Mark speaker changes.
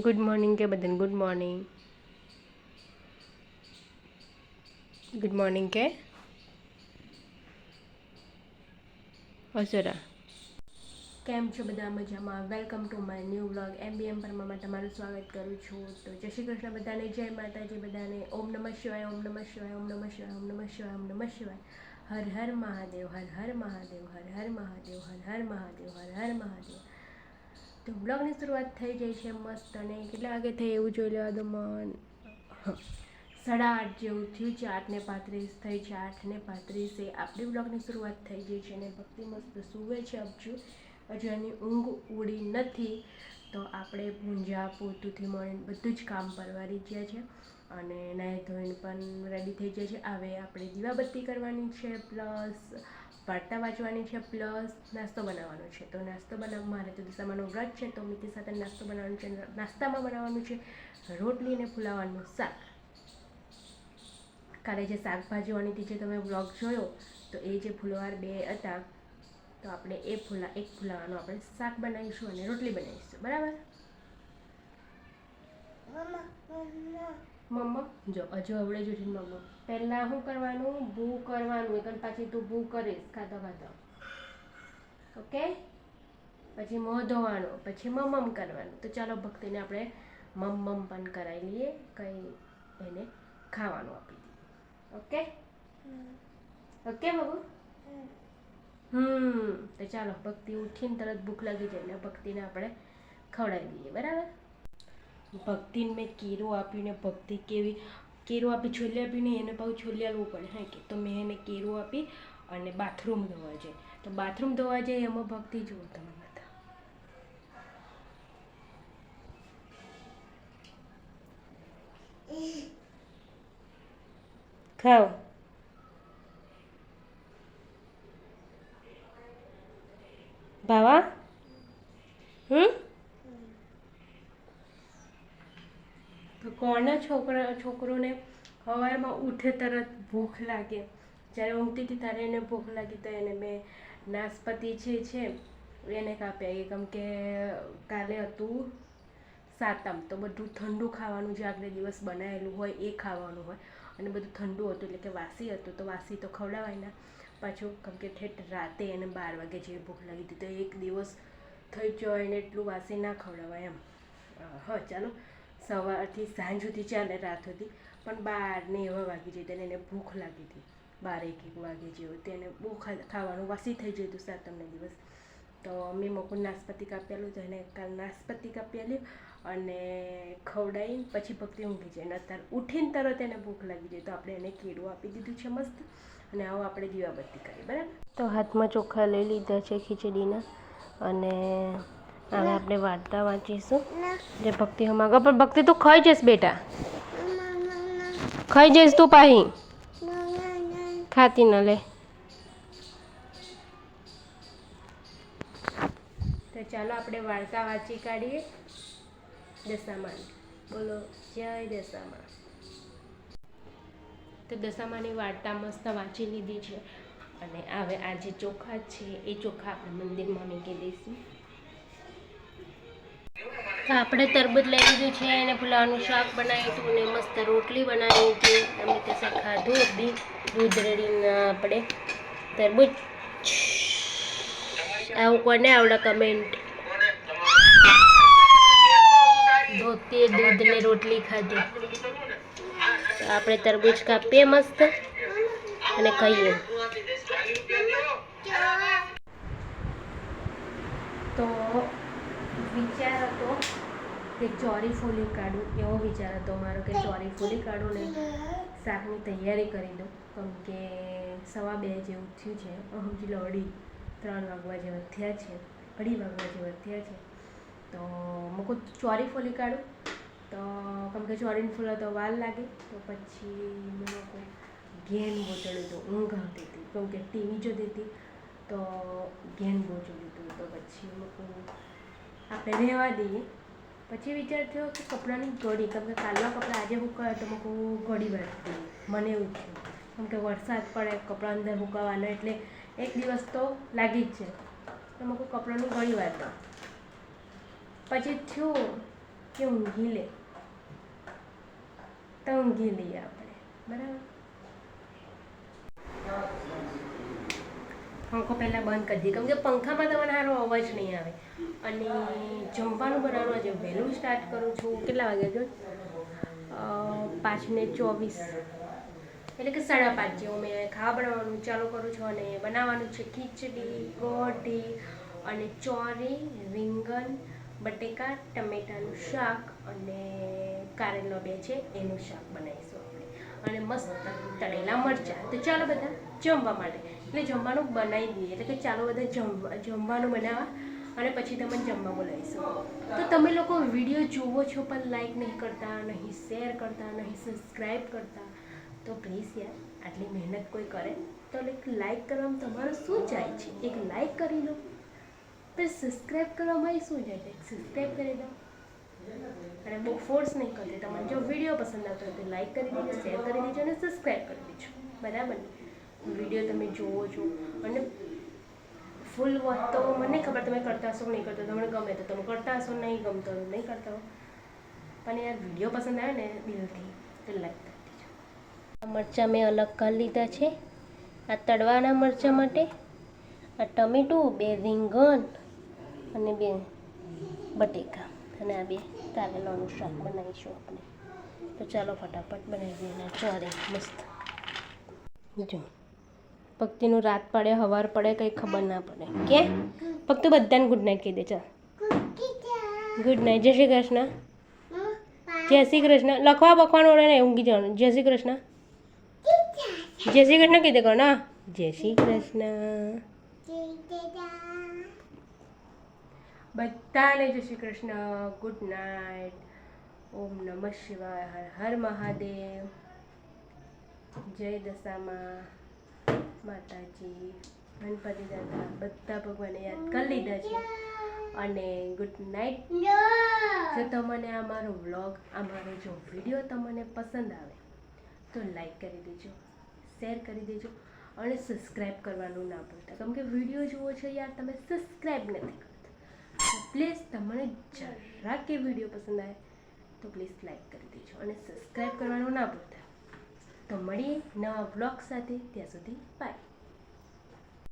Speaker 1: Good morning કે બધાને good morning good morning કે અસરા કેમ છો બધા? મજામાં. Welcome to my new vlog MBM પરમામાં તમારું સ્વાગત કરું છું. તો જય શ્રી કૃષ્ણ બધાને. જય માતાજી બધાને. ઓમ નમઃ શિવાય, ઓમ નમઃ શિવાય, ઓમ નમઃ શિવાય, ઓમ નમઃ શિવાય, ઓમ નમઃ શિવાય. હર હર મહાદેવ, હર હર મહાદેવ, હર હર મહાદેવ, હર હર મહાદેવ, હર હર મહાદેવ. તો બ્લોગની શરૂઆત થઈ જાય છે મસ્ત અને કેટલા વાગે થઈ એવું જોઈ લેવા દો મન. સાડા આઠ જેવું થયું છે, આઠને પાંત્રીસ થઈ છે, આઠને પાંત્રીસે આપણી બ્લોગની શરૂઆત થઈ ગઈ છે અને ભક્તિ મસ્ત સૂવે છે અબજુ. હજુ એની ઊંઘ ઉડી નથી. તો આપણે ભૂંજા, પોતુંથી મળીને બધું જ કામ પરવારી ગયા છે અને નાહી ધોઈને પણ રેડી થઈ જાય છે. હવે આપણે દીવાબત્તી કરવાની છે પ્લસ વાર્તા વાંચવાની છે, પ્લસ નાસ્તો બનાવવાનો છે. તો નાસ્તો બનાવ મારે તો દિશામાંનો વ્રત છે, તો મીઠી સાથે નાસ્તો બનાવવાનો છે નાસ્તામાં બનાવવાનું છે, રોટલી અને ફુલાવાનું શાક. કાલે જે શાકભાજીઓની જે તમે વ્લોગ જોયો, તો એ જે ફુલવાર બે હતા, તો આપણે એ ફૂલા, એક ફૂલાવાનું આપણે શાક બનાવીશું અને રોટલી બનાવીશું. બરાબર? મમ્મા જો હજુ આવડે જ ઉઠીને મમ્મા. પહેલાં શું કરવાનું? ભૂ કરવાનું. એક પાછી તું ભૂ કરીશ. ખાતો ખાતો ઓકે? પછી મોં ધોવાનું. પછી મમમ કરવાનું. તો ચાલો ભક્તિને આપણે મમમ પણ કરાવી લઈએ. કંઈ એને ખાવાનું આપી દઈએ. ઓકે? ઓકે બાબુ? હમ. તો ચાલો ભક્તિ ઉઠીને તરત ભૂખ લાગી જાય એટલે ભક્તિને આપણે ખવડાવી દઈએ. બરાબર? ભક્તિને મેં કેરો આપ્યું ને ભક્તિ કેવી કેરો આપી, છોલી આપીને એને પાછું છોલે આવવું પડે. હા, કે તો મેં એને કેરું આપી અને બાથરૂમ ધોવા જાય તો બાથરૂમ ધોવા જાય એમાં ભક્તિ જુઓ તમે ખાઓ. બાવા હમ કોના છોકરા છોકરોને સવારમાં ઉઠે તરત ભૂખ લાગે. જ્યારે ઊંઘતી હતી ત્યારે એને ભૂખ લાગી તો એને મેં નાસપતિ જે છે, એને કાપ્યા કેમ કે કાલે હતું સાતમ. તો બધું ઠંડુ ખાવાનું જે આગલે દિવસ બનાવેલું હોય એ ખાવાનું હોય. અને બધું ઠંડુ હતું એટલે કે વાસી હતું. તો વાસી તો ખવડાવાય ના. પાછું કેમ કે ઠેઠ રાતે એને બાર વાગે જે ભૂખ લાગી હતી તો એક દિવસ થઈ ગયો એને એટલું વાસી ના ખવડાવાય એમ. હા, ચાલો. સવારથી સાંજ સુધી ચાલે, રાત સુધી. પણ બાર ને એવા વાગી જતા એને ભૂખ લાગી હતી. બાર એક એક વાગે જેવું. તેને બહુ ખાવાનું વાસી થઈ ગયું હતું સાત તમને દિવસ. તો મેં મોકું નાશપતિ કાપેલું તો એને કાલ નાશપતિ કાપેલી અને ખવડાવી પછી ભક્તિ ઊંઘી જાય. અને અત્યારે ઉઠીને તરત એને ભૂખ લાગી જાય. તો આપણે એને કેળું આપી દીધું છે મસ્ત. અને આવો આપણે દીવાબત્તી કરીએ. બરાબર? તો હાથમાં ચોખા લઈ લીધા છે ખીચડીના. અને હવે આપણે વાર્તા વાંચીશું. જે ભક્તિ હમાગો પણ ભક્તિ તું ખાઈ જઈશ બેટા. ખાઈ જઈશ તું પાહી. ખાતી ન લે. તો ચાલો આપણે વાર્તા વાંચી કાઢીએ. દશામાન. બોલો જય દશામાં તો દશામાની વાર્તા મસ્ત વાંચી લીધી છે. અને હવે આ જે ચોખા છે એ ચોખા આપણે મંદિરમાં મૂકી દઈશું. તો આપણે તરબૂચ લઈ લીધું છે અને ફુલાવાનું શાક બનાવ્યું હતું ને મસ્ત રોટલી બનાવી હતી. અમે કશે ખાધું બી દૂધ રેડીને આપણે તરબૂચ. આવું કોને આવડે કમેન્ટ ધોતી, દૂધ ને રોટલી ખાધી. આપણે તરબૂચ કાપીએ મસ્ત અને ખાઈએ. તો વિચાર હતો કે ચોરી ફોલી કાઢું, એવો વિચાર હતો મારો કે ચોરી ફોલી કાઢું ને શાકની તૈયારી કરી દઉં. કેમ કે સવા બે જેવું થયું છે હજી અઢી ત્રણ વાગવા જેવા થયા છે, અઢી વાગવા જેવા થયા છે. તો મૂકું ચોરી ફોલી કાઢું? તો કેમ કે ચોરીને ફૂલો તો વાર લાગે. તો પછી મેં લોકો ઘેન બોચડ્યું હતું, ઊંઘ આવતી હતી. કેમ કે ટીવી જોતી હતી, તો ઘેન બોચડ્યું હતું. તો પછી આપણે રહેવા દઈએ. પછી વિચાર થયો કે કપડાની ઘડી, કેમ કે કાલના કપડાં આજે હુકાય તો મૂકું ઘડી વાંચતી મને એવું થયું. કેમ કે વરસાદ પડે, કપડાં અંદર હુકાવાના, એટલે એક દિવસ તો લાગી જ છે તો મૂકું કપડાનું ઘડી વાળતા પછી થયું કે ઊંઘી લે. તો ઊંઘી લઈએ આપણે. બરાબર? પંખો પહેલાં બંધ કરી દઈએ કેમ કે પંખામાં તમારે સારો અવાજ નહીં આવે. અને જમવાનું બનાવવાનું આજે વહેલું સ્ટાર્ટ કરું છું. કેટલા વાગે જો પાંચને ચોવીસ. એટલે કે સાડા પાંચ જેવું મેં ખાવા બનાવવાનું ચાલુ કરું છું અને બનાવવાનું છે ખીચડી ગોઢી અને ચોરી, રીંગણ, બટેકા, ટમેટાનું શાક અને કારેલનો બે છે એનું શાક બનાવીશું આપણે. અને મસ્ત તળેલા મરચાં. તો ચાલો બધા જમવા માટે. એટલે જમવાનું બનાવી દઈએ. એટલે કે ચાલો બધા જમવા જમવાનું બનાવવા અને પછી તમે જમવા બોલાવીશું. તો તમે લોકો વીડિયો જુઓ છો પણ લાઈક નહીં કરતા, નહીં શેર કરતા, નહીં સબસ્ક્રાઈબ કરતા, તો પ્લીઝ યાર, આટલી મહેનત કોઈ કરે તો એક લાઈક કરવામાં તમારું શું જાય છે? એક લાઈક કરી લો. પછી સબસ્ક્રાઈબ કરવામાં શું જાય છે? સબસ્ક્રાઈબ કરી દો. અને બહુ ફોર્સ નહીં કરતી. તમને જો વીડિયો પસંદ આવતો હોય તો લાઈક કરી દેજો શેર કરી દેજો અને સબસ્ક્રાઈબ કરી દેજો. બરાબર વીડિયો તમે જુઓ છો. અને ફૂલ વોચ તો મને ખબર તમે કરતા હશો નહીં કરતા તમને ગમે તો તમે કરતા હશો, નહીં ગમતો નહીં કરતા હો. પણ યાર વીડિયો પસંદ આવે ને દિલથી, તો લાઈક આ મરચાં મેં અલગ કરી લીધા છે. આ તળવાના મરચાં માટે, આ ટમેટું, બે રીંગણ અને બે બટેકા. અને આ બે કારેલાનું શાક બનાવીશું આપણે. તો ચાલો ફટાફટ બનાવી દઈએ અને મસ્ત. જો. ભક્તિનું રાત પડે, હવાર પડે, કંઈ ખબર ના પડે. કે? ફક્ત બધાને ગુડ નાઇટ કહી દે, ચાલ. ગુડ નાઇટ જય શ્રી કૃષ્ણ. જય શ્રી કૃષ્ણ. લખવા બખવાનું ને, ઊંઘી જવાનું. જય શ્રી કૃષ્ણ. જય શ્રી કૃષ્ણ કહી દે કહો ના જય શ્રી કૃષ્ણ. બધાને જય શ્રી કૃષ્ણ. ગુડ નાઇટ ઓમ નમઃ શિવાય. હર હર મહાદેવ. જય દશામાં. માતાજી, ગણપતિ દાદા બધા ભગવાને યાદ કરી લીધા છે. અને ગુડ નાઇટ જો તમને આ મારો વ્લોગ આ મારો જો વીડિયો તમને પસંદ આવે, તો લાઈક કરી દેજો શેર કરી દેજો અને સબસ્ક્રાઈબ કરવાનું ના ભૂલતા. કેમ કે વીડિયો જુઓ છો યાર, તમે સબસ્ક્રાઈબ નથી કરતા. પ્લીઝ તમને જરા કે વીડિયો પસંદ આવે, તો પ્લીઝ લાઈક કરી દેજો અને સબસ્ક્રાઈબ કરવાનું ના ભૂલતા. તો મળીએ નવા બ્લોગ સાથે ત્યાં સુધી બાય